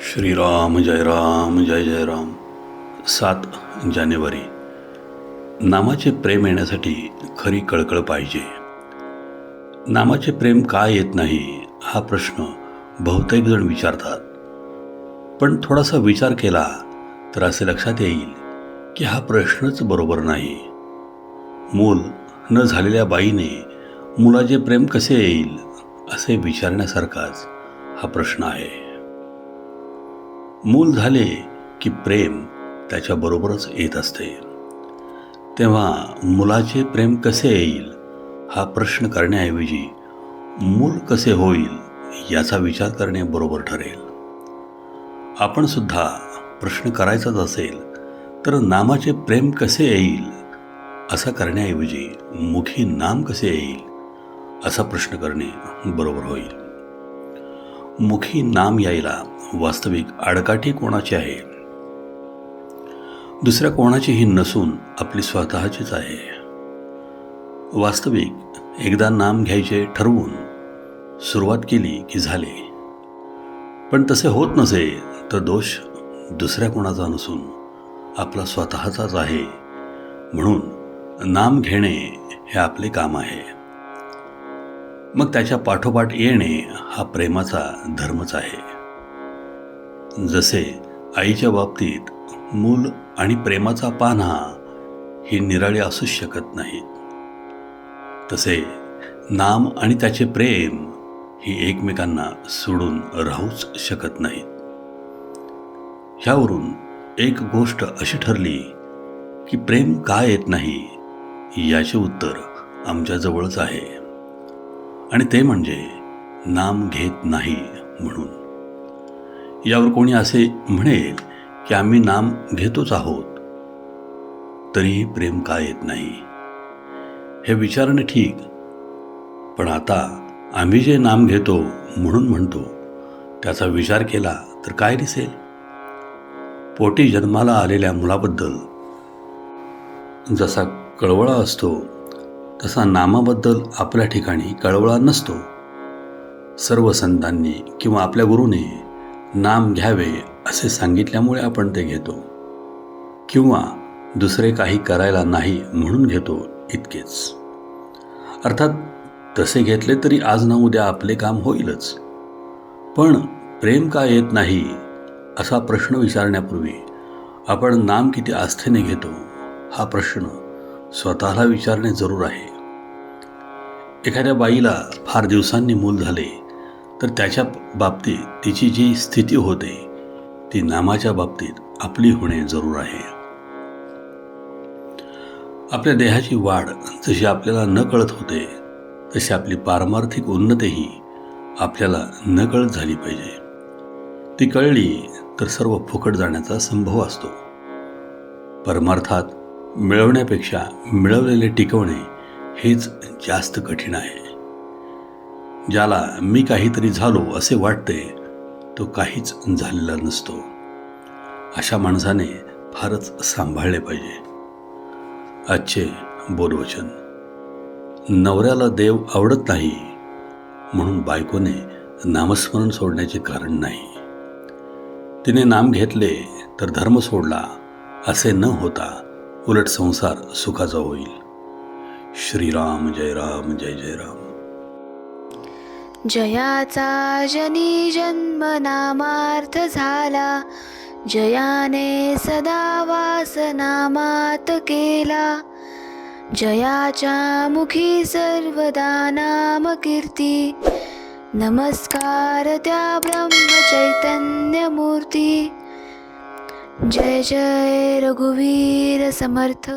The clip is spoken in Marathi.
श्रीराम जय राम जय जय राम. सात जानेवारी. नामाचे प्रेम येण्यासाठी खरी कळकळ पाहिजे. नामाचे प्रेम का येत नाही हा प्रश्न बहुतेक जण विचारतात. पण थोडासा विचार केला तर असे लक्षात येईल की हा प्रश्नच बरोबर नाही. मूल न झालेल्या बाईने मुलाचे प्रेम कसे येईल असे विचारण्यासारखाच हा प्रश्न आहे. मूल झाले की प्रेम त्याच्याबरोबरच येत असते. तेव्हा मुलाचे प्रेम कसे येईल हा प्रश्न करण्याऐवजी मूल कसे होईल याचा विचार करणे बरोबर ठरेल. आपण सुद्धा प्रश्न करायचाच असेल तर नामाचे प्रेम कसे येईल असा करण्याऐवजी मुखी नाम कसे येईल असा प्रश्न करणे बरोबर होईल. मुखी नाम यायला वास्तविक आडकाठी कोणाची आहे? दुसऱ्या कोणाचीही नसून आपली स्वतःचीच आहे. वास्तविक एकदा नाम घ्यायचे ठरवून सुरुवात केली की झाले. पण तसे होत नसे तर दोष दुसऱ्या कोणाचा नसून आपला स्वतःचाच आहे. म्हणून नाम घेणे हे आपले काम आहे. मग त्याच्या पाठोपाठ येणे हा प्रेमाचा धर्मच आहे. जसे आईच्या बाबतीत मूल आणि प्रेमाचा पान्हा ही निराळी असूच शकत नाही. तसे नाम आणि त्याचे प्रेम ही एकमेकांना सोडून राहूच शकत नाहीत ह्यावरून एक गोष्ट अशी ठरली की प्रेम का येत नाही याचे उत्तर आमच्याजवळच आहे. आणि ते म्हणजे नाम घेत नाही म्हणून. यावर कोणी असे म्हणेल की आम्ही नाम घेतोच आहोत. तरीही प्रेम का येत नाही? हे विचारणे ठीक. पण आता आम्ही जे नाम घेतो म्हणून म्हणतो त्याचा विचार केला तर काय दिसेल? पोटी जन्माला आलेल्या मुलाबद्दल. जसा कळवळा असतो तसा नामाबद्दल आपल्या ठिकाणी कळवळा नसतो. सर्व संतांनी किंवा आपल्या गुरुने नाम घ्यावे असे सांगितल्यामुळे आपण ते घेतो. किंवा दुसरे काही करायला नाही म्हणून घेतो इतकेच. अर्थात तसे घेतले तरी आज ना उद्या आपले काम होईलच. पण प्रेम का येत नाही? असा प्रश्न विचारण्यापूर्वी आपण नाम किती आस्थेने घेतो? हा प्रश्न स्वतःला विचारणे जरूर आहे. एखाद्या बाईला फार दिवसांनी मूल झाले तर त्याच्या बाबतीत तिची जी स्थिती होते ती नामाच्या बाबतीत आपली होणे जरूर आहे. आपल्या देहाची वाढ जशी आपल्याला न कळत होते तशी आपली पारमार्थिक उन्नतीही आपल्याला न कळत झाली पाहिजे. ती कळली तर सर्व फुकट जाण्याचा संभव असतो. परमार्थात मिळवण्यापेक्षा मिळवलेले टिकवणे हेच जास्त कठीण आहे. ज्याला मी काहीतरी झालो असे वाटते तो काहीच झालेला नसतो. अशा माणसाने फारच सांभाळले पाहिजे. आजचे बोलवचन नवऱ्याला देव आवडत नाही म्हणून बायकोने नामस्मरण सोडण्याचे कारण नाही. तिने नाम घेतले तर धर्म सोडला असे न होता उलट संसार सुखाचा होईल. श्रीराम जय राम जय जय राम. जयाचा जनी जन्म नामार्थ झाला. जयाने सदा वास नामात केला. जयाच्या मुखी सर्वदा नाम कीर्ती. नमस्कार त्या ब्रह्म चैतन्य मूर्ती. जय जय रघुवीर समर्थ.